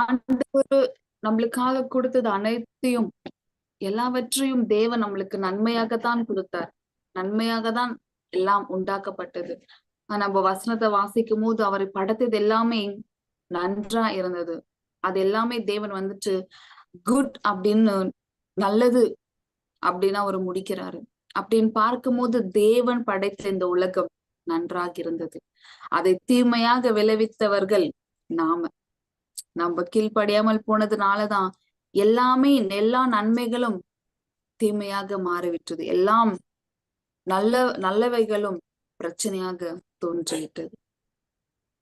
ஆண்டு நம்மளுக்காக கொடுத்தது அனைத்தையும் எல்லாவற்றையும் தேவன் நம்மளுக்கு நன்மையாகத்தான் கொடுத்தார். நன்மையாகத்தான் எல்லாம் உண்டாக்கப்பட்டது. நம்ம வசனத்தை வாசிக்கும் போது அவரை படைத்தது எல்லாமே நன்றா இருந்தது. அது எல்லாமே தேவன் வந்துட்டு குட் அப்படின்னு நல்லது அப்படின்னு அவர் முடிக்கிறாரு. அப்படின்னு பார்க்கும்போது தேவன் படைத்த இந்த உலகம் நன்றாக இருந்தது. அதை தீமையாக விளைவித்தவர்கள் நாம. நம்ம கீழ்ப்படியாமல் போனதுனாலதான் எல்லாமே எல்லா நன்மைகளும் தீமையாக மாறிவிட்டது. எல்லாம் நல்ல நல்லவைகளும் பிரச்சனையாக தோன்றிவிட்டது.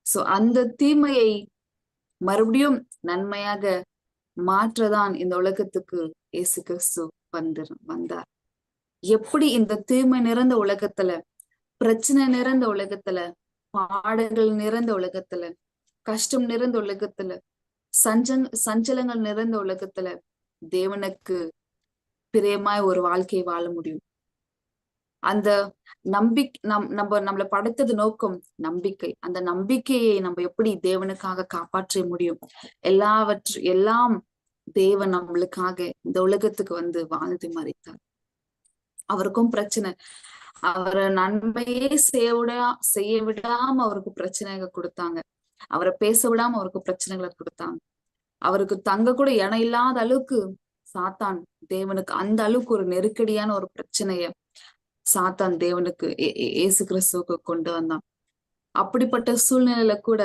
சோ அந்த தீமையை மறுபடியும் நன்மையாக மாற்றதான் இந்த உலகத்துக்கு இயேசு கிறிஸ்து வந்து வந்தார். எப்படி இந்த தீமை நிறைந்த உலகத்துல பிரச்சனை நிறைந்த உலகத்துல பாடல்கள் நிறைந்த உலகத்துல கஷ்டம் நிறைந்த உலகத்துல சஞ்சங் சஞ்சலங்கள் நிறைந்த உலகத்துல தேவனுக்கு பிரியமாய் ஒரு வாழ்க்கையை வாழ முடியும். அந்த நம்பிக் நம் நம்ம நம்மளை படைத்தது நோக்கம் நம்பிக்கை. அந்த நம்பிக்கையை நம்ம எப்படி தேவனுக்காக காப்பாற்ற முடியும்? எல்லாவற்று எல்லாம் தேவன் நம்மளுக்காக இந்த உலகத்துக்கு வந்து வாழ்ந்து மறைத்தார். அவருக்கும் பிரச்சனை. அவரை நன்மையே செய்ய விடா செய்ய விடாம அவருக்கு பிரச்சனைகள் கொடுத்தாங்க. அவரை பேச விடாம அவருக்கு பிரச்சனைகளை கொடுத்தாங்க அவருக்கு தங்க கூட இடம் இல்லாத அளவுக்கு சாத்தான் தேவனுக்கு. அந்த அளவுக்கு ஒரு நெருக்கடியான ஒரு பிரச்சனைய சாத்தான் தேவனுக்கு ஏசு கிறிஸ்துவுக்கு கொண்டு வந்தான். அப்படிப்பட்ட சூழ்நிலையில கூட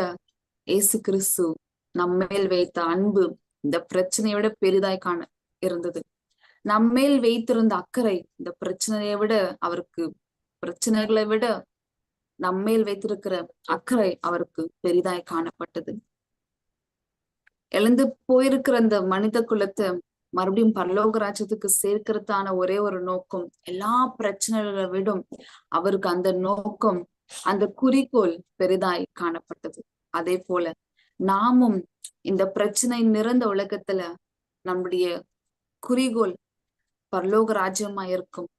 ஏசு கிறிஸ்து நம்மேல் வைத்த அன்பு இந்த பிரச்சனையை விட பெரிதாய் காண இருந்தது. நம்மேல் வைத்திருந்த அக்கறை இந்த பிரச்சனையை விட அவருக்கு பிரச்சனைகளை விட நம்மேல் வைத்திருக்கிற அக்கறை அவருக்கு பெரிதாய் காணப்பட்டது. எழுந்து போயிருக்கிற அந்த மனித குலத்தை மறுபடியும் பரலோக ராஜ்யத்துக்கு சேர்க்கிறதான ஒரே ஒரு நோக்கம் எல்லா பிரச்சனைகளை விடும் அவருக்கு அந்த நோக்கம் அந்த குறிக்கோள் பெரிதாய் காணப்பட்டது. அதே போல நாமும் இந்த பிரச்சனை நிறைந்த உலகத்துல நம்முடைய குறிகோள் பரலோக ராஜ்யமா இருக்கும்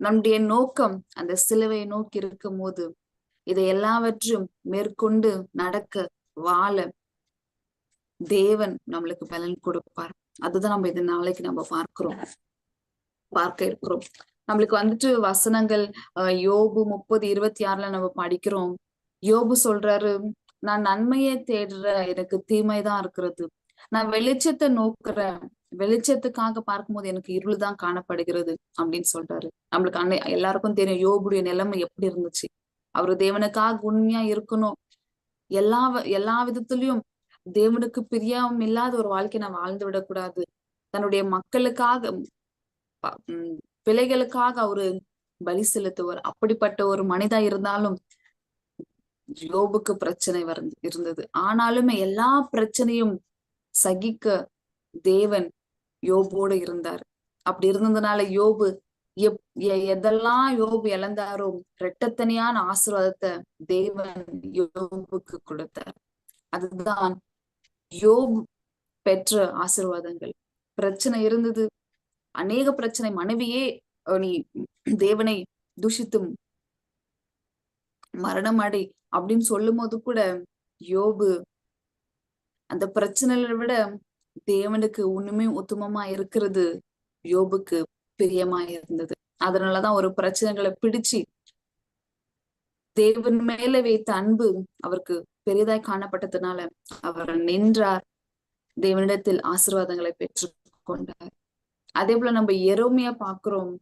நம்முடைய நோக்கம் அந்த சிலுவையை நோக்கி இருக்கும் போது இதை எல்லாவற்றையும் மேற்கொண்டு நடக்க வாழ தேவன் நம்மளுக்கு பலன் கொடுப்பார். அதுதான் நம்ம இது நாளைக்கு நம்ம பார்க்கிறோம். பார்க்க இருக்கிறோம். நம்மளுக்கு வந்துட்டு வசனங்கள் யோபு முப்பது இருபத்தி ஆறுல நம்ம படிக்கிறோம். யோபு சொல்றாரு நான் நன்மையை தேடுற எனக்கு தீமைதான் இருக்கிறது. நான் வெளிச்சத்தை நோக்குறேன். வெளிச்சத்துக்காக பார்க்கும்போது எனக்கு இருள் தான் காணப்படுகிறது. அப்படின்னு சொல்றாரு. நம்மளுக்கு அன்னை எல்லாருக்கும் தெரியும் யோபுடைய நிலைமை எப்படி இருந்துச்சு? அவரு தேவனுக்காக உண்மையா இருக்கணும். எல்லா எல்லா விதத்திலயும் தேவனுக்கு பிரியாவும் இல்லாத ஒரு வாழ்க்கை நான் வாழ்ந்து விடக்கூடாது. தன்னுடைய மக்களுக்காக பிள்ளைகளுக்காக அவரு பலி செலுத்துவார். அப்படிப்பட்ட ஒரு மனிதா இருந்தாலும் யோபுக்கு பிரச்சனை வர இருந்தது. ஆனாலுமே எல்லா பிரச்சனையும் சகிக்க தேவன் யோபோடு இருந்தார். அப்படி இருந்ததுனால யோபு எப் எதெல்லாம் யோபு இழந்தாரோ ரெட்டத்தனியான ஆசீர்வாதத்தை தேவன் யோபுக்கு கொடுத்தார். அதுதான் யோபு பெற்ற ஆசிர்வாதங்கள். பிரச்சனை இருந்தது. அநேக பிரச்சனை. மனைவியே நீ தேவனை தூஷித்தும் மரணம் அடை அப்படின்னு சொல்லும் போது கூட யோபு அந்த பிரச்சனைகளை விட தேவனுக்கு ஒண்ணுமே உத்தமமா இருக்கிறது யோபுக்கு. பிரியமா இருந்தது. அதனாலதான் ஒரு பிரச்சனைகளை பிடிச்சு தேவன் மேல வைத்த அன்பு அவருக்கு பெரியதாய் காணப்பட்டதுனால அவர் நின்றார். தேவனிடத்தில் ஆசிர்வாதங்களை பெற்று கொண்டார் அதே போல நம்ம எரோமியா பாக்குறோம்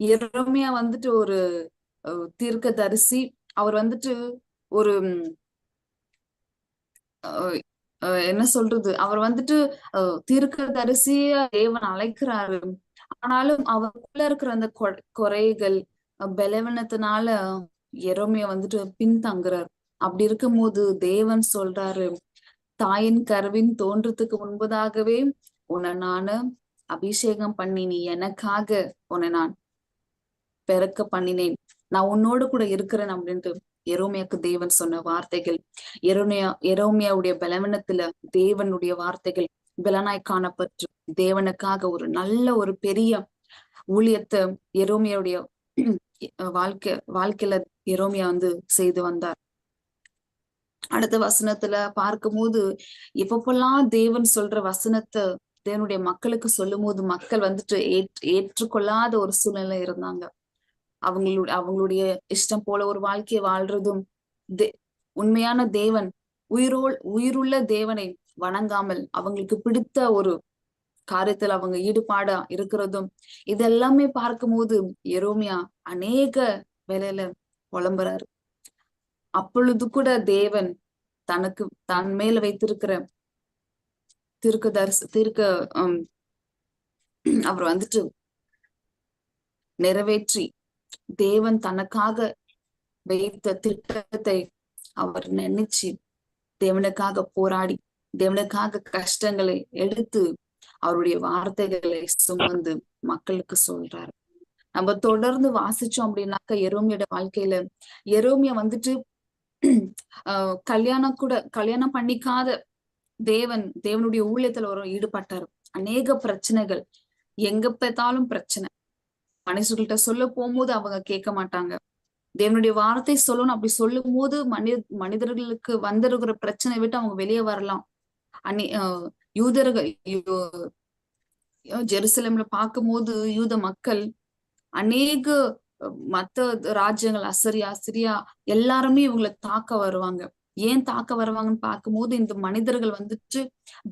எரோமியா வந்துட்டு ஒரு தீர்க்க தரிசி அவர் வந்துட்டு ஒரு என்ன சொல்றது? அவர் வந்துட்டு தீர்க்க தரிசிய தேவன் அழைக்கிறாரு. ஆனாலும் அவருக்குள்ள இருக்கிற அந்த குறைகள் பலவீனத்தினால எரோமிய வந்துட்டு பின்தங்குறார். அப்படி இருக்கும்போது தேவன் சொல்றாரு தாயின் கருவின் தோன்றத்துக்கு முன்பதாகவே உன்னை நானு அபிஷேகம் பண்ணி நீ எனக்காக உன்னை நான் பிறக்க பண்ணினேன். நான் உன்னோடு கூட இருக்கிறேன் அப்படின்ட்டு எரோமியாக்கு தேவன் சொன்ன வார்த்தைகள். எரோமியா எரோமியாவுடைய பலவீனத்துல தேவனுடைய வார்த்தைகள் பலனாய் காணப்பட்டு தேவனுக்காக ஒரு நல்ல ஒரு பெரிய ஊழியத்தை எரோமியாவுடைய வாழ்க்கை வாழ்க்கையில எரோமியா வந்து செய்து வந்தார். அடுத்த வசனத்துல பார்க்கும்போது எப்பப்பெல்லாம் தேவன் சொல்ற வசனத்தை தேவனுடைய மக்களுக்கு சொல்லும் போது மக்கள் வந்துட்டு ஏற்றுக்கொள்ளாத ஒரு சூழ்நிலை இருந்தாங்க. அவங்களுடைய அவங்களுடைய இஷ்டம் போல ஒரு வாழ்க்கையை வாழ்றதும் தே உண்மையான தேவன் உயிரோல் உயிருள்ள தேவனை வணங்காமல் அவங்களுக்கு பிடித்த ஒரு காரியத்தில் அவங்க ஈடுபாடா இருக்கிறதும் இதெல்லாமே பார்க்கும் போது எரோமியா அநேக வேலையில புலம்புறாரு. அப்பொழுது கூட தேவன் தனக்கு தன் மேல வைத்திருக்கிற திருக்க தரிச திருக்க அவர் வந்துட்டு நிறைவேற்றி தேவன் தனக்காக வைத்த திட்டத்தை அவர் நினைச்சு தேவனுக்காக போராடி தேவனுக்காக கஷ்டங்களை எடுத்து அவருடைய வார்த்தைகளை சுமந்து மக்களுக்கு சொல்றாரு. நம்ம தொடர்ந்து வாசிச்சோம் அப்படின்னாக்க எரோமியோட வாழ்க்கையில எரோமிய வந்துட்டு ஆஹ் கல்யாணம் கூட கல்யாணம் பண்ணிக்காத தேவன் தேவனுடைய ஊழியத்துல ஒரு ஈடுபட்டாரு. அநேக பிரச்சனைகள். எங்க பார்த்தாலும் பிரச்சனை. மனுஷர்கள்ட்ட சொல்ல போகும்போது அவங்க கேட்க மாட்டாங்க. தேவனுடைய வார்த்தை சொல்லணும் அப்படி சொல்லும் போது மனித மனிதர்களுக்கு வந்திருக்கிற பிரச்சனை விட்டு அவங்க வெளியே வரலாம். அன்னி யூதர்கள் ஜெருசலேம்ல பார்க்கும்போது யூத மக்கள் அநேக மத்த ராஜ்யங்கள் அசரியா சிரியா எல்லாருமே இவங்களை தாக்க வருவாங்க. ஏன் தாக்க வருவாங்கன்னு பார்க்கும்போது இந்த மனிதர்கள் வந்துட்டு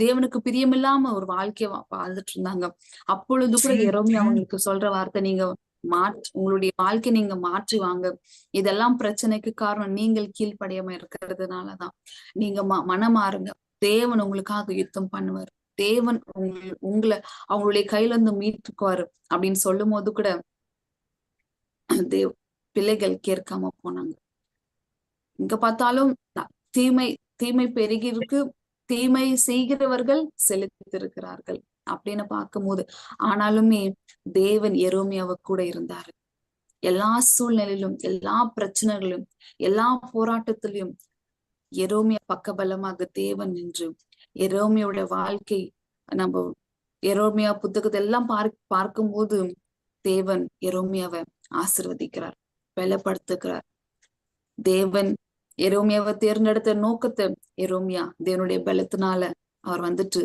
தேவனுக்கு பிரியமில்லாம ஒரு வாழ்க்கைய வாழ்ந்துட்டு இருந்தாங்க. அப்பொழுது கூட எரோமி அவங்களுக்கு சொல்ற வார்த்தை நீங்க மாற்றி உங்களுடைய வாழ்க்கை நீங்க மாற்றி வாங்க. இதெல்லாம் பிரச்சனைக்கு காரணம் நீங்கள் கீழ்ப்படியாம இருக்கிறதுனாலதான். நீங்க ம மனமாறுங்க. தேவன் உங்களுக்காக யுத்தம் பண்ணுவார். தேவன் உங்களை அவங்களுடைய கையில இருந்து மீட்டுக்குவாரு அப்படின்னு சொல்லும் போது கூட தேவ் பிள்ளைகள் கேட்காம போனாங்க. இங்க பார்த்தாலும் தீமை தீமை பெருகி இருக்கு தீமை செய்கிறவர்கள் செலுத்திருக்கிறார்கள் அப்படின்னு பார்க்கும்போது ஆனாலுமே தேவன் எரோமியாவ கூட இருந்தாரு. எல்லா சூழ்நிலையிலும் எல்லா பிரச்சனைகளிலும் எல்லா போராட்டத்திலையும் எரோமியா பக்கபலமாக தேவன் நின்று எரோமியோட வாழ்க்கை நம்ம எரோமியா புத்தகத்தை எல்லாம் பார்க் பார்க்கும்போது தேவன் எரோமியாவை ஆசிர்வதிக்கிறார் பலப்படுத்துகிறார். தேவன் எரோமியாவை தேர்ந்தெடுத்த நோக்கத்தை எரோமியா தேவனுடைய பலத்தினால அவர் வந்துட்டு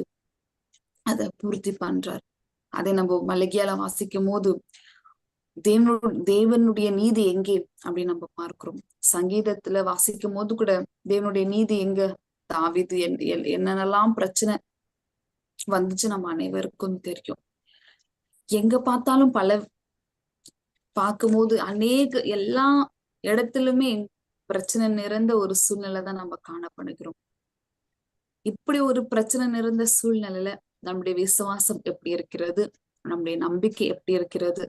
அதை பூர்த்தி பண்றார். அதை நம்ம மலகியால வாசிக்கும் போது தேவனு தேவனுடைய நீதி எங்கே அப்படின்னு நம்ம பார்க்கிறோம். சங்கீதத்துல வாசிக்கும் போது கூட தேவனுடைய நீதி எங்க? தாவிது என்னென்னலாம் பிரச்சனை வந்துச்சு நம்ம அனைவருக்கும் தெரியும். எங்க பார்த்தாலும் பல பார்க்கும்போது அநேக எல்லா இடத்திலுமே பிரச்சனை நிறைந்த ஒரு சூழ்நிலை தான் நம்ம காணப்படுகிறோம். இப்படி ஒரு பிரச்சனை நிறைந்த சூழ்நிலையில நம்முடைய விசுவாசம் எப்படி இருக்கிறது? நம்முடைய நம்பிக்கை எப்படி இருக்கிறது?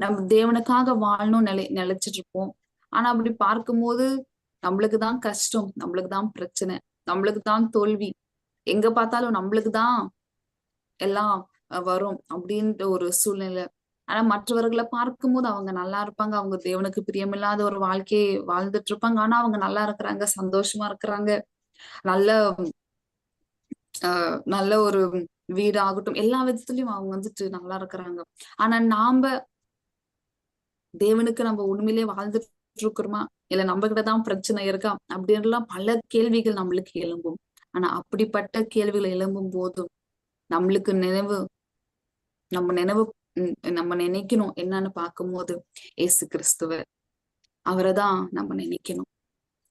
நம்ம தேவனுக்காக வாழணும் நிலை நிலைச்சிட்டு இருப்போம் ஆனா அப்படி பார்க்கும்போது நம்மளுக்கு தான் கஷ்டம் நம்மளுக்கு தான் பிரச்சனை நம்மளுக்கு தான் தோல்வி. எங்க பார்த்தாலும் நம்மளுக்கு தான் எல்லாம் வரும் அப்படின்ற ஒரு சூழ்நிலை. ஆனா மற்றவர்களை பார்க்கும்போது அவங்க நல்லா இருப்பாங்க அவங்க தேவனுக்கு பிரியமில்லாத ஒரு வாழ்க்கையை வாழ்ந்துட்டு இருப்பாங்க ஆனா அவங்க நல்லா இருக்கிறாங்க சந்தோஷமா இருக்கிறாங்க. நல்ல ஆஹ் நல்ல ஒரு வீடாகட்டும் எல்லா விதத்துலயும் அவங்க வந்துட்டு நல்லா இருக்கிறாங்க. ஆனா நாம தேவனுக்கு நம்ம உண்மையிலேயே வாழ்ந்துட்டு இருக்கிறோமா இல்ல நம்ம கிட்டதான் பிரச்சனை இருக்கா? அப்படின்லாம் பல கேள்விகள் நம்மளுக்கு எழும்பும். ஆனா அப்படிப்பட்ட கேள்விகள் எழும்பும் போதும் நம்மளுக்கு நினைவு நம்ம நினைவு நம்ம நினைக்கணும் என்னன்னு பார்க்கும்போது ஏசு கிறிஸ்துவ அவரைதான் நம்ம நினைக்கணும்.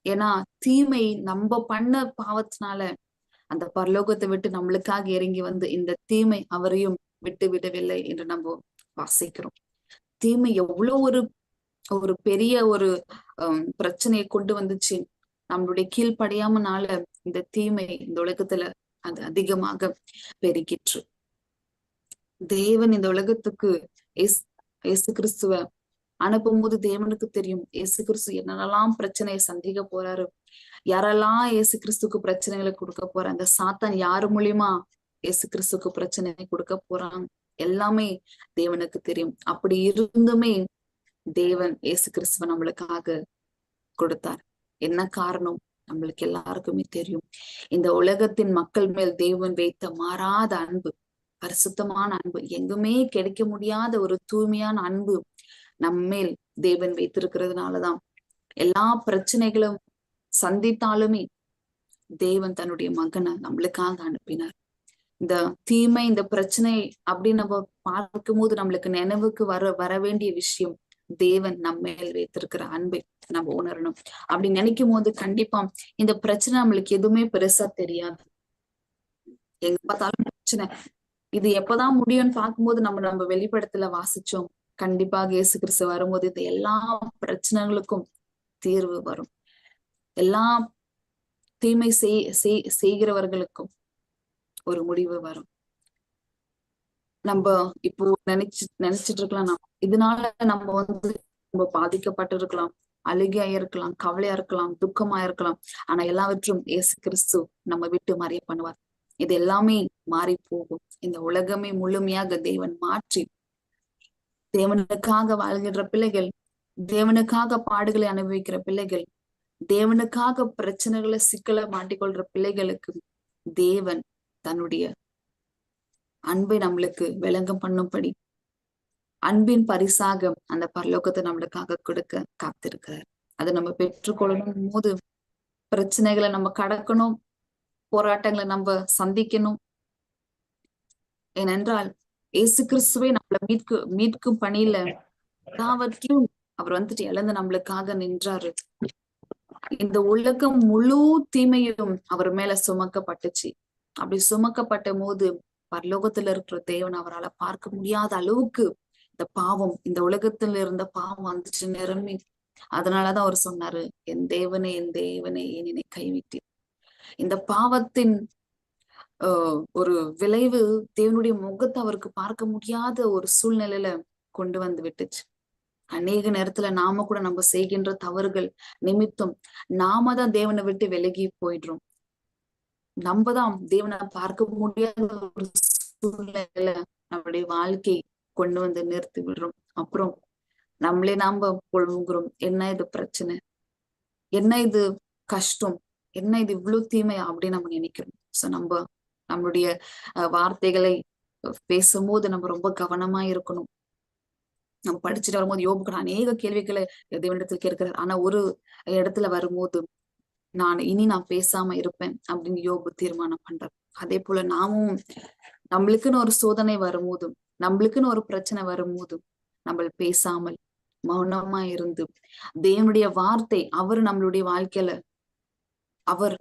ஏன்னா தீமை நம்ம பண்ண பாவத்தினால அந்த பரலோகத்தை விட்டு நம்மளுக்காக இறங்கி வந்து இந்த தீமை அவரையும் விட்டு விடவில்லை என்று நம்ம வாசிக்கிறோம். தீமை எவ்வளவு ஒரு ஒரு பெரிய ஒரு பிரச்சனையை கொண்டு வந்துச்சு. நம்மளுடைய கீழ்ப்படியாமனால இந்த தீமை இந்த உலகத்துல அது அதிகமாக பெருகிற்று. தேவன் இந்த உலகத்துக்கு எஸ் இயேசு கிறிஸ்துவ அனுப்பும்போது தேவனுக்கு தெரியும். இயேசு கிறிஸ்து என்னென்னலாம் பிரச்சனையை சந்திக்க போறாரு. யாரெல்லாம் இயேசு கிறிஸ்துக்கு பிரச்சனைகளை கொடுக்க போறாங்க? சாத்தான் யாரு மூலியமா இயேசு கிறிஸ்துக்கு பிரச்சனை கொடுக்க போறாங்க எல்லாமே தேவனுக்கு தெரியும். அப்படி இருந்துமே தேவன் இயேசு கிறிஸ்துவ நம்மளுக்காக கொடுத்தார். என்ன காரணம்? நம்மளுக்கு எல்லாருக்குமே தெரியும். இந்த உலகத்தின் மக்கள் மேல் தேவன் வைத்த மாறாத அன்பு பரிசுத்தமான அன்பு எங்குமே கிடைக்க முடியாத ஒரு தூய்மையான அன்பு நம்மேல் தேவன் வைத்திருக்கிறதுனாலதான். எல்லா பிரச்சனைகளும் சந்தித்தாலுமே தேவன் தன்னுடைய மகனை நம்மளுக்காக அனுப்பினார். இந்த தீமை இந்த பிரச்சனை அப்படின்னு நம்ம பார்க்கும்போது நம்மளுக்கு நினைவுக்கு வர வர வேண்டிய விஷயம் தேவன் நம்ம மேல் வைத்திருக்கிற அன்பை நம்ம உணரணும். அப்படி நினைக்கும் போது கண்டிப்பா இந்த பிரச்சனை நம்மளுக்கு எதுவுமே பெருசா தெரியாது. எங்க பார்த்தாலும் பிரச்சனை. இது எப்பதான் முடியும்னு பார்க்கும்போது நம்ம நம்ம வெளிப்படத்துல வாசிச்சோம். கண்டிப்பாக இயேசு கிறிஸ்து வரும்போது இந்த எல்லா பிரச்சனைகளுக்கும் தீர்வு வரும். எல்லா தீமை செய் செய்கிறவர்களுக்கும் ஒரு முடிவு வரும். நம்ம இப்போ நினைச்சு நினைச்சிட்டு இருக்கலாம் நம்ம. இதனால நம்ம வந்து ரொம்ப பாதிக்கப்பட்டு இருக்கலாம் அழுகையா இருக்கலாம் கவலையா இருக்கலாம் துக்கமா இருக்கலாம். ஆனா எல்லாவற்றும் இயேசு கிறிஸ்து நம்ம விட்டு மறைய பண்ணுவார். இது எல்லாமே மாறி போகும். இந்த உலகமே முழுமையாக தேவன் மாற்றி தேவனுக்காக வாழ்கின்ற பிள்ளைகள் தேவனுக்காக பாடுகளை அனுபவிக்கிற பிள்ளைகள் தேவனுக்காக பிரச்சனைகளை சிக்கலை மாட்டிக்கொள்ற பிள்ளைகளுக்கு தேவன் தன்னுடைய அன்பை நம்மளுக்கு விளங்கம் பண்ணும்படி அன்பின் பரிசாக அந்த பரலோகத்தை நம்மளுக்காக கொடுக்க காத்திருக்கிறார். அதை நம்ம பெற்றுக்கொள்ளணும். போது பிரச்சனைகளை நம்ம கடக்கணும். போராட்டங்களை நம்ம சந்திக்கணும். ஏனென்றால் இயேசு கிறிஸ்துவை நம்மளை மீட்கு மீட்கும் பணியில எல்லாவற்றிலும் அவர் வந்துட்டு இழந்து நம்மளுக்காக நின்றாரு. இந்த உலகம் முழு தீமையும் அவர் மேல சுமக்கப்பட்டுச்சு. அப்படி சுமக்கப்பட்ட போது பரலோகத்துல இருக்கிற தேவன் அவரால் பார்க்க முடியாத அளவுக்கு இந்த பாவம் இந்த உலகத்துல இருந்த பாவம் வந்துச்சு நிரம்பி. அதனாலதான் அவர் சொன்னாரு என் தேவனே என் தேவனே என்னை கைவிட்டு. இந்த பாவத்தின் ஆஹ் ஒரு விளைவு தேவனுடைய முகத்தை அவருக்கு பார்க்க முடியாத ஒரு சூழ்நிலையில கொண்டு வந்து விட்டுச்சு. அநேக நேரத்துல நாம கூட நம்ம செய்கின்ற தவறுகள் நிமித்தம் நாம தான் தேவனை விட்டு விலகி போயிடுறோம். நம்ம தான் தேவனை பார்க்க முடியாத ஒரு சூழ்நிலையில நம்முடைய வாழ்க்கை கொண்டு வந்து நிறுத்தி விடுறோம். அப்புறம் நம்மளே நாம புழுங்குறோம் என்ன இது பிரச்சனை? என்ன இது கஷ்டம்? என்ன இது இவ்வளவு தீமை அப்படின்னு நம்ம நினைக்கிறோம். சோ நம்ம நம்மளுடைய வார்த்தைகளை பேசும்போது நம்ம ரொம்ப கவனமா இருக்கணும். நம்ம படிச்சுட்டு வரும்போது யோபுக்கு அநேக கேள்விகளை தேவனிடத்தில் கேட்கிறார். ஆனா ஒரு இடத்துல வரும்போது நான் இனி நான் பேசாம இருப்பேன் அப்படின்னு யோபு தீர்மானம் பண்றார். அதே போல நாமும் நம்மளுக்குன்னு ஒரு சோதனை வரும்போதும் நம்மளுக்குன்னு ஒரு பிரச்சனை வரும்போதும் நம்ம பேசாமல் மௌனமா இருந்து தேவனுடைய வார்த்தை அவர் நம்மளுடைய வாழ்க்கையில அவர்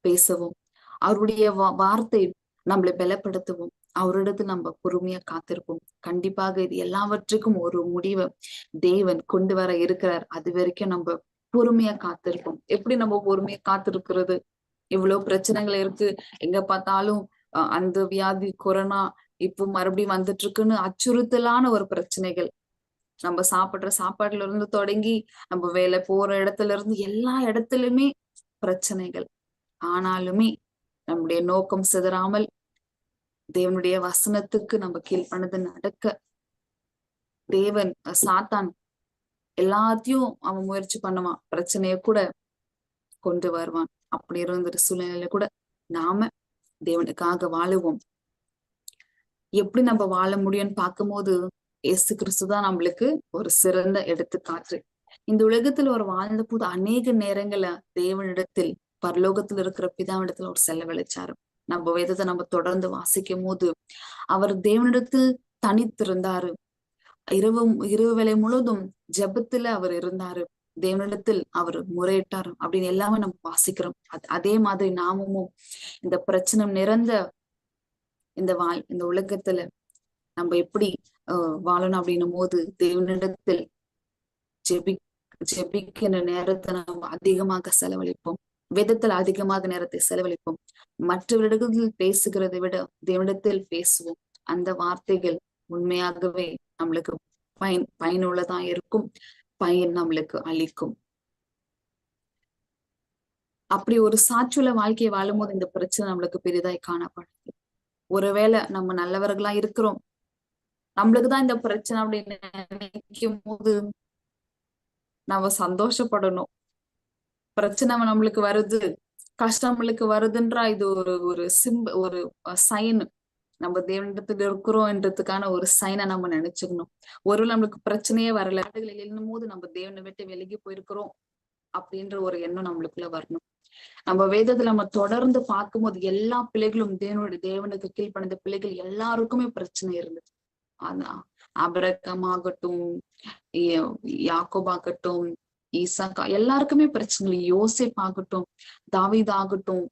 பேசவும் அவருடைய வார்த்தை நம்மளை பலப்படுத்தவும் அவரிடத்து நம்ம பொறுமையா காத்திருப்போம். கண்டிப்பாக இது எல்லாவற்றுக்கும் ஒரு முடிவை தேவன் கொண்டு வர இருக்கிறார். அது வரைக்கும் நம்ம பொறுமையா காத்திருப்போம் எப்படி நம்ம பொறுமையா காத்திருக்கிறது? இவ்வளவு பிரச்சனைகள் இருக்கு. எங்க பார்த்தாலும் அந்த வியாதி கொரோனா இப்போ மறுபடியும் வந்துட்டு இருக்குன்னு அச்சுறுத்தலான ஒரு பிரச்சனைகள். நம்ம சாப்பிடுற சாப்பாட்டுல இருந்து தொடங்கி நம்ம வேலை போற இடத்துல இருந்து எல்லா இடத்துலயுமே பிரச்சனைகள். ஆனாலுமே நம்முடைய நோக்கம் சிதறாமல் தேவனுடைய வசனத்துக்கு நம்ம கீழ்ப்பனது நடக்க தேவன் சாத்தான் எல்லாத்தையும் அவன் முயற்சி பண்ணுவான். பிரச்சனைய கூட கொண்டு வருவான். அப்படி இருந்த சூழ்நிலையில கூட நாம தேவனுக்காக வாழுவோம். எப்படி நம்ம வாழ முடியும்னு பார்க்கும்போது இயேசு கிறிஸ்துதான் நம்மளுக்கு ஒரு சிறந்த எடுத்துக்காட்டு. இந்த உலகத்துல ஒரு வாழ்ந்த போது அநேக நேரங்கள தேவனிடத்தில் பரலோகத்தில் இருக்கிற பிதாவிடத்துல ஒரு செலவழிச்சாரு. நம்ம வேதத்தை நம்ம தொடர்ந்து வாசிக்கும் போது அவர் தேவனிடத்தில் தனித்திருந்தாரு. இரவு இரவு வேலை முழுவதும் ஜபத்துல அவர் இருந்தாரு. தேவனிடத்தில் அவர் முறையிட்டார் அப்படின்னு எல்லாமே நம்ம வாசிக்கிறோம். அதே மாதிரி நாமும் இந்த பிரச்சனை நிறைந்த இந்த வாழ் இந்த உலகத்துல நம்ம எப்படி வாழணும் அப்படின்னும் போது தேவனிடத்தில் ஜெபி ஜெபிக்கிற நேரத்தை நம்ம அதிகமாக செலவழிப்போம். வேதத்தில் அதிகமாக நேரத்தை செலவழிப்போம். மற்றவரிடத்தில் பேசுகிறதை விட தேவனிடத்தில் பேசுவோம். அந்த வார்த்தைகள் உண்மையாகவே நம்மளுக்கு பயன் பயனுள்ளதா இருக்கும் பயன் நம்மளுக்கு அளிக்கும். அப்படி ஒரு சாட்சியுள்ள வாழ்க்கையை வாழும்போது இந்த பிரச்சனை நம்மளுக்கு பெரிதாய் காணப்படுது ஒருவேளை நம்ம நல்லவர்களா இருக்கிறோம். நம்மளுக்குதான் இந்த பிரச்சனை அப்படின்னு நினைக்கும் போது நம்ம சந்தோஷப்படணும். பிரச்சனை நம்மளுக்கு வருது. கஷ்டம் நம்மளுக்கு வருதுன்றா இது ஒரு ஒரு சிம்ப ஒரு சைன் நம்ம தேவனிடத்துல இருக்கிறோம்ன்றதுக்கான ஒரு சைனை நம்ம நினைச்சுக்கணும். ஒருவேளை நம்மளுக்கு பிரச்சனையே வரல. எழுதும் போது நம்ம தேவனை விட்டு விலகி போயிருக்கிறோம் அப்படின்ற ஒரு எண்ணம் நம்மளுக்குள்ள வரணும். நம்ம வேதத்துல நம்ம தொடர்ந்து பார்க்கும்போது எல்லா பிள்ளைகளும் தேவனுடைய தேவனுக்கு கீழ்ப்பணிந்த பிள்ளைகள் எல்லாருக்குமே பிரச்சனை இருந்தது. அதான் அபரகம் ஆகட்டும் யாக்கோபாகட்டும் ஈசாக்கா எல்லாருக்குமே பிரச்சனை யோசிப் ஆகட்டும் தாவித் ஆகட்டும்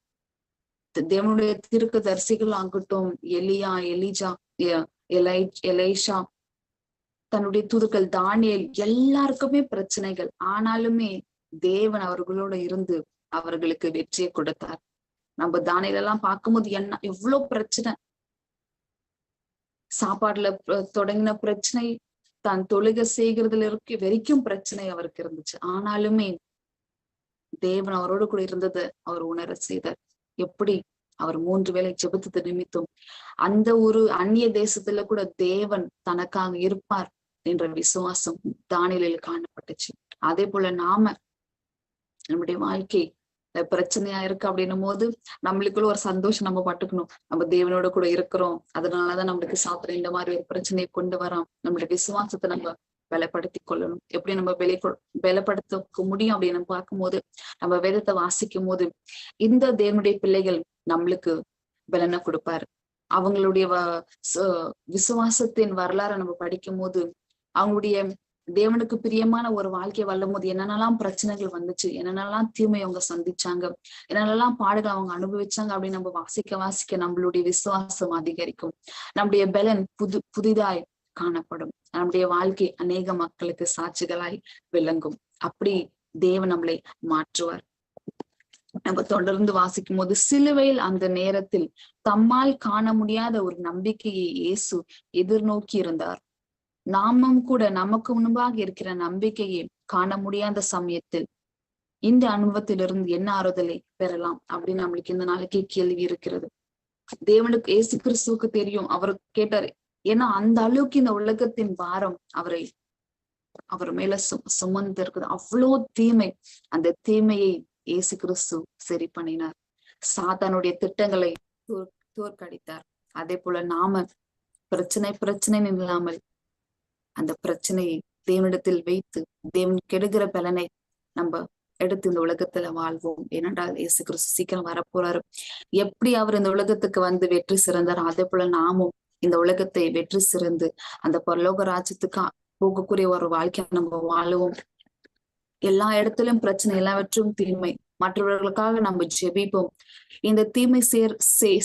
தேவனுடைய திருக்கு தரிசிகள் ஆகட்டும் எலியா எலிஜா எலை எலைஷா தன்னுடைய தூதுக்கள் தானியல் எல்லாருக்குமே பிரச்சனைகள். ஆனாலுமே தேவன் அவர்களோட இருந்து அவர்களுக்கு வெற்றியை கொடுத்தார். நம்ம தானியல் எல்லாம் பார்க்கும்போது என்ன எவ்வளவு பிரச்சனை. சாப்பாடுல தொடங்கின பிரச்சனை தான் தொழுகை செய்கிறதுல இருக்க வரைக்கும் பிரச்சனை அவருக்கு இருந்துச்சு. ஆனாலுமே தேவன் அவரோடு கூட இருந்தது அவர் உணர செய்தார். எப்படி அவர் மூன்று வேலை ஜெபத்து நிமித்தம் அந்த ஒரு அந்நிய தேசத்துல கூட தேவன் தனக்காக இருப்பார் என்ற விசுவாசம் தானியலில் காணப்பட்டுச்சு. அதே போல நாம நம்முடைய வாழ்க்கை பிரச்சனையா இருக்கு அப்படின்னும் போது நம்மளுக்குள்ள ஒரு சந்தோஷம் நம்ம பட்டுக்கணும். நம்ம தேவனோட கூட இருக்கிறோம். அதனாலதான் நம்மளுக்கு சாப்பிட இந்த மாதிரி ஒரு பிரச்சனையை கொண்டு வரோம் நம்மளுடைய விசுவாசத்தை நம்ம பலப்படுத்தி கொள்ளணும் எப்படி நம்ம விலை பலப்படுத்த முடியும் அப்படின்னு பார்க்கும்போது நம்ம வேதத்தை வாசிக்கும் போது இந்த தேவனுடைய பிள்ளைகள் நம்மளுக்கு பலனை கொடுப்பாரு. அவங்களுடைய விசுவாசத்தின் வரலாறை நம்ம படிக்கும் போது அவங்களுடைய தேவனுக்கு பிரியமான ஒரு வாழ்க்கையை வல்லும் போது என்னென்னலாம் பிரச்சனைகள் வந்துச்சு என்னென்னலாம் தீமை அவங்க சந்திச்சாங்க என்னென்னலாம் பாடுகள் அவங்க அனுபவிச்சாங்க அப்படின்னு நம்ம வாசிக்க வாசிக்க நம்மளுடைய விசுவாசம் அதிகரிக்கும். நம்முடைய பலன் புது புதிதாய் காணப்படும். நம்முடைய வாழ்க்கை அநேக மக்களுக்கு சாட்சிகளாய் விளங்கும். அப்படி தேவன் நம்மளை மாற்றுவார். நம்ம தொடர்ந்து வாசிக்கும் போது சிலுவையில் அந்த நேரத்தில் தம்மால் காண முடியாத ஒரு நம்பிக்கையை இயேசு எதிர்நோக்கி இருந்தார். நாமும் கூட நமக்கு முன்பாக இருக்கிற நம்பிக்கையை காண முடியாத சமயத்தில் இந்த அனுபவத்திலிருந்து என்ன ஆறுதலை பெறலாம்? அப்படின்னு நம்மளுக்கு இந்த நாளைக்கு கேள்வி இருக்கிறது. தேவனுக்கு ஏசு கிறிஸ்துவுக்கு தெரியும். அவர் கேட்டார் ஏன்னா அந்த அளவுக்கு இந்த உலகத்தின் பாரம் அவரை அவர் மேல சு சுமந்து இருக்குது. அவ்வளோ தீமை. அந்த தீமையை இயேசு கிறிஸ்து சரி பண்ணினார் சாத்தானுடைய திட்டங்களை தோற்கடித்தார். அதே போல நாம பிரச்சனை பிரச்சனை இல்லாமல் அந்த பிரச்சனையை தேவனிடத்தில் வைத்து தேவன் கெடுகிற பலனை நம்ம எடுத்து இந்த உலகத்துல வாழ்வோம். ஏனென்றால் இயேசு கிறிஸ்து சீக்கிரம் வரப்போறாரு. எப்படி அவர் இந்த உலகத்துக்கு வந்து வெற்றி சிறந்தார் அதே போல நாமும் இந்த உலகத்தை வெற்றி சிறந்து அந்த பரலோக ராஜ்யத்துக்கு போகக்கூடிய ஒரு வாழ்க்கை நம்ம வாழுவோம். எல்லா இடத்திலும் பிரச்சனை எல்லாவற்றும் தீமை. மற்றவர்களுக்காக நம்ம ஜெபிப்போம். இந்த தீமை சேர்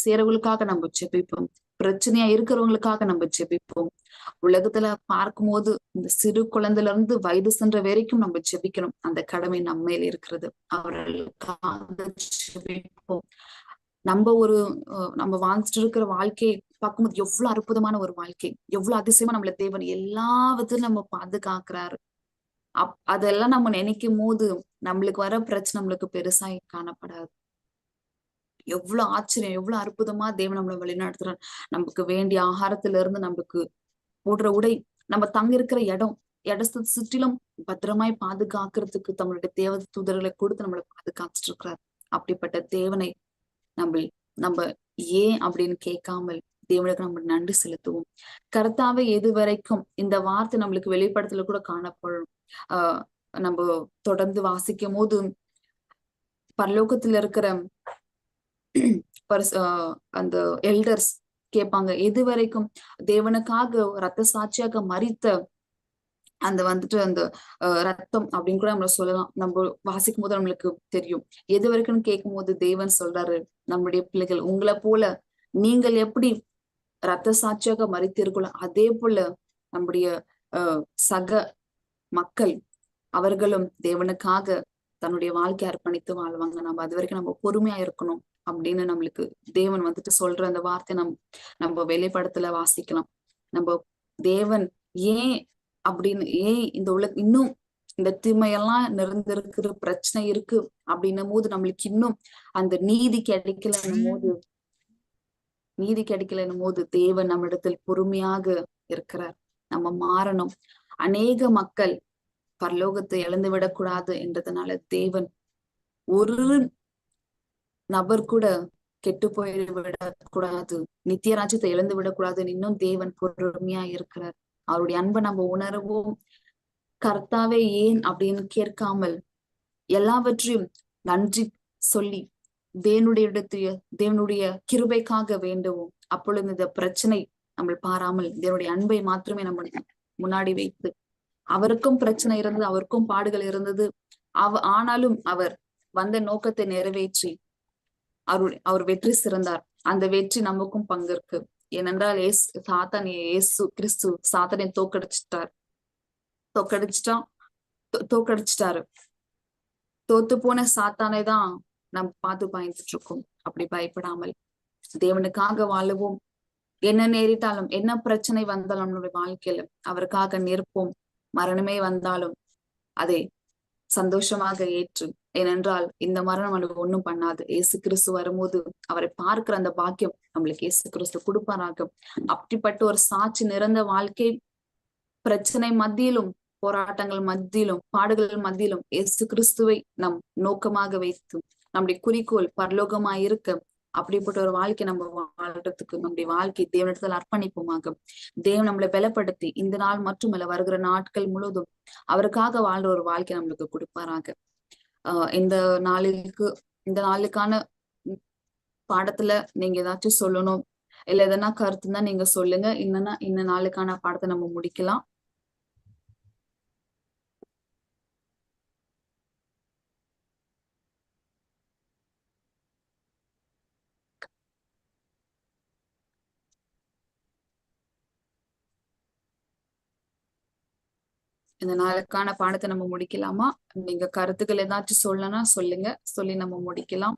சேரவர்களுக்காக நம்ம ஜெபிப்போம். பிரச்சனையா இருக்கிறவங்களுக்காக நம்ம ஜெபிப்போம். உலகத்துல பார்க்கும்போது இந்த சிறு குழந்தைல இருந்து வயது சென்ற வரைக்கும் நம்ம ஜெபிக்கணும். அந்த கடமை நம்ம மேல இருக்கிறது. அவர்களுக்காக ஜெபிப்போம். நம்ம ஒரு நம்ம வாழ்ந்துட்டு இருக்கிற வாழ்க்கையை பார்க்கும்போது எவ்வளவு அற்புதமான ஒரு வாழ்க்கை. எவ்வளவு அதிசயமா நம்மள தேவன் எல்லா விதத்திலும் நம்ம பாதுகாக்கிறாரு. அப் அதெல்லாம் நம்ம நினைக்கும் போது நம்மளுக்கு வர பிரச்சனை நம்மளுக்கு பெருசா காணப்படாது. எவ்வளவு ஆச்சரியம் எவ்வளவு அற்புதமா தேவன் நம்மளை வழிநடத்துறான் நமக்கு வேண்டிய ஆகாரத்துல இருந்து நமக்கு போடுற உடை நம்ம தங்க இருக்கிற இடம் இடத்து சுற்றிலும் பத்திரமாய் பாதுகாக்கிறதுக்கு தங்களுடைய தேவ தூதர்களை கொடுத்து நம்மளை பாதுகாத்துட்டு இருக்கிறார். அப்படிப்பட்ட தேவனை நம்ம நம்ம ஏன் அப்படின்னு கேட்காமல் தேவனுக்கு நம்ம நன்றி செலுத்துவோம். கர்த்தாவை எது வரைக்கும் இந்த வார்த்தை நம்மளுக்கு வெளிப்படத்துல கூட காணப்படும். ஆஹ் நம்ம தொடர்ந்து வாசிக்கும் போது பரலோகத்துல இருக்கிற அந்த எல்டர்ஸ் கேட்பாங்க எது வரைக்கும் தேவனுக்காக ரத்த சாட்சியாக மறித்த அந்த வந்துட்டு அந்த ரத்தம் அப்படின்னு கூட நம்மள சொல்லலாம். நம்ம வாசிக்கும் போது நம்மளுக்கு தெரியும். எது வரைக்கும் கேட்கும் போது தேவன் சொல்றாரு நம்முடைய பிள்ளைகள் உங்களை போல நீங்கள் எப்படி ரத்த சாட்சியாக மறித்தீர்களோ அதே போல நம்முடைய அஹ் சக மக்கள் அவர்களும் தேவனுக்காக தன்னுடைய வாழ்க்கை அர்ப்பணித்து வாழ்வாங்க. நம்ம அது வரைக்கும் நம்ம பொறுமையா இருக்கணும் அப்படின்னு நம்மளுக்கு தேவன் வந்துட்டு சொல்ற அந்த வார்த்தை நம் நம்ம வெளிப்படத்துல வாசிக்கலாம். நம்ம தேவன் ஏன் அப்படின்னு ஏன் இந்த உள்ள இன்னும் இந்த தீமையெல்லாம் நிறைந்திருக்கிற பிரச்சனை இருக்கு அப்படின்னும் போது நம்மளுக்கு இன்னும் அந்த நீதி கிடைக்கலன்னும் போது நீதி கிடைக்கலன்னும் போது தேவன் நம்மிடத்தில் பொறுமையாக இருக்கிறார். நம்ம மாறணும். அநேக மக்கள் பரலோகத்தை இழந்து விடக்கூடாது என்றதுனால தேவன் ஒரு நபர் கூட கெட்டு போயிடக்கூடாது நித்திய ராஜ்யத்தை இழந்து விடக்கூடாதுன்னு இன்னும் தேவன் பொறுமையா இருக்கிறார். அவருடைய அன்பை நம்ம உணரவும். கர்த்தாவே ஏன் அப்படின்னு கேட்காமல் எல்லாவற்றையும் நன்றி சொல்லி தேவனுடைய இடத்திய தேவனுடைய கிருபைக்காக வேண்டுவோம். அப்பொழுது இந்த பிரச்சனை நம்ம பாராமல் தேவனுடைய அன்பை மாத்திரமே நம்ம முன்னாடி வைத்து அவருக்கும் பிரச்சனை இருந்தது அவருக்கும் பாடுகள் இருந்தது. அவ ஆனாலும் அவர் வந்த நோக்கத்தை நிறைவேற்றி அவர் அவர் வெற்றி சிறந்தார். அந்த வெற்றி நமக்கும் பங்கு இருக்கு ஏனென்றால் ஏசு சாத்தான் ஏசு கிறிஸ்து சாத்தனை தோக்கடிச்சிட்டார் தோக்கடிச்சிட்டா தோக்கடிச்சிட்டாரு தோத்து போன சாத்தானை தான் நாம் பார்த்து பயந்துட்டு இருக்கோம் அப்படி பயப்படாமல் தேவனுக்காக வாழுவோம். என்ன நேரிட்டாலும் என்ன பிரச்சனை வந்தாலும் நம்மளுடைய வாழ்க்கையில அவருக்காக நிற்போம். மரணமே வந்தாலும் அதை சந்தோஷமாக ஏற்று. ஏனென்றால் இந்த மரணம் நம்மளுக்கு ஒண்ணும் பண்ணாது. ஏசு கிறிஸ்து வரும்போது அவரை பார்க்கிற அந்த பாக்கியம் நம்மளுக்கு ஏசு கிறிஸ்து கொடுப்பாராக. அப்படிப்பட்ட ஒரு சாட்சி நிறந்த வாழ்க்கை பிரச்சனை மத்தியிலும் போராட்டங்கள் மத்தியிலும் பாடுகள் மத்தியிலும் ஏசு கிறிஸ்துவை நம் நோக்கமாக வைத்து நம்முடைய குறிக்கோள் பரலோகமா இருக்க அப்படிப்பட்ட ஒரு வாழ்க்கை நம்ம வாழ்றதுக்கு நம்முடைய வாழ்க்கை தேவனிடத்தில் அர்ப்பணிப்போமாக. தேவன் நம்மளை பலப்படுத்தி இந்த நாள் மட்டுமல்ல வருகிற நாட்கள் முழுவதும் அவருக்காக வாழ்ற ஒரு வாழ்க்கை நம்மளுக்கு கொடுப்பாராக. ஆஹ் இந்த நாளுக்கு இந்த நாளுக்கான பாடத்துல நீங்க ஏதாச்சும் சொல்லணும். இல்ல எதனா கருத்து தான் நீங்க சொல்லுங்க. இன்னன்னா இந்த நாளுக்கான பாடத்தை நம்ம முடிக்கலாம். இந்த நாளுக்கான பாடத்தை நம்ம முடிக்கலாமா? நீங்க கருத்துக்கள் ஏதாச்சும் சொல்லனா சொல்லுங்க. சொல்லி நம்ம முடிக்கலாம்.